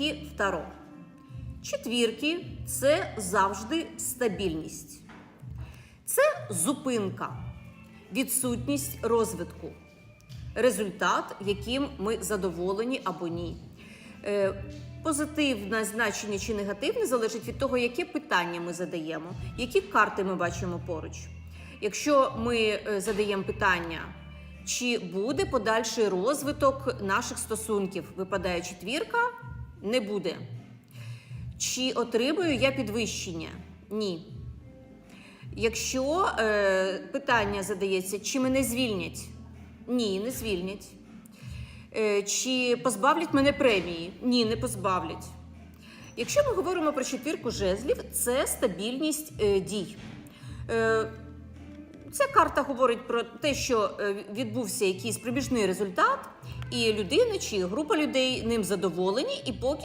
які в Таро. Четвірки це завжди стабільність. Це зупинка, відсутність розвитку, результат, яким ми задоволені або ні. Е, Позитивне значення чи негативне залежить від того, яке питання ми задаємо, які карти ми бачимо поруч. Якщо ми е, задаємо питання, чи буде подальший розвиток наших стосунків, випадає четвірка, не буде. Чи отримую я підвищення? Ні. Якщо е, питання задається, чи мене звільнять? Ні, не звільнять. Е, чи позбавлять мене премії? Ні, не позбавлять. Якщо ми говоримо про четвірку жезлів, це стабільність е, дій. Е, Ця карта говорить про те, що е, відбувся якийсь проміжний результат, і людина чи група людей ним задоволені, і поки